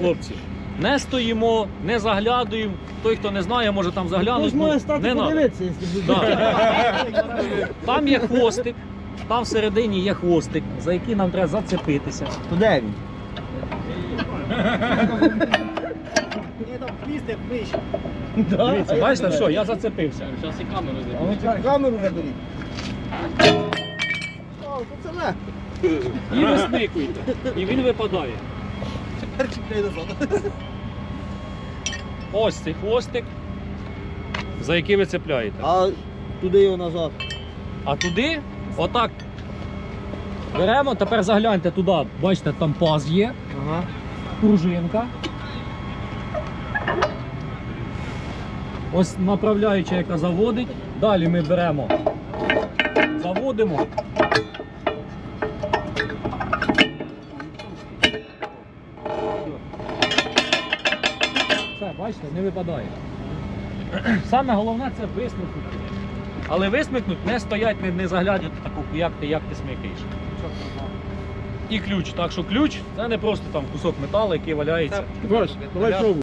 Хлопці, не стоїмо, не заглядуємо. Той, хто не знає, може там заглянути. Хтось може ну, стати не подивитися, якщо буде. Да. Там є хвостик, там всередині є хвостик, за який нам треба зацепитися. То де він? Дивіться, бачите, що, я зацепився. Зараз і камеру ви ка- камеру заберіть. О. І ви смикуєте. І він випадає. Ось цей хвостик, за який ви цепляєте. А туди його назад. А туди, отак. Беремо, тепер загляньте туди. Бачите, там паз є, Ага. пружинка. Ось направляюча, яка заводить. Далі ми беремо, заводимо. Все, бачите, не випадає. Саме головне це висмикнути. Але висмикнути не стоять, не, не заглядять таку, як ти, як ти смикаєш. І ключ. Так що ключ це не просто там кусок металу, який валяється. Давай, давай пробуй.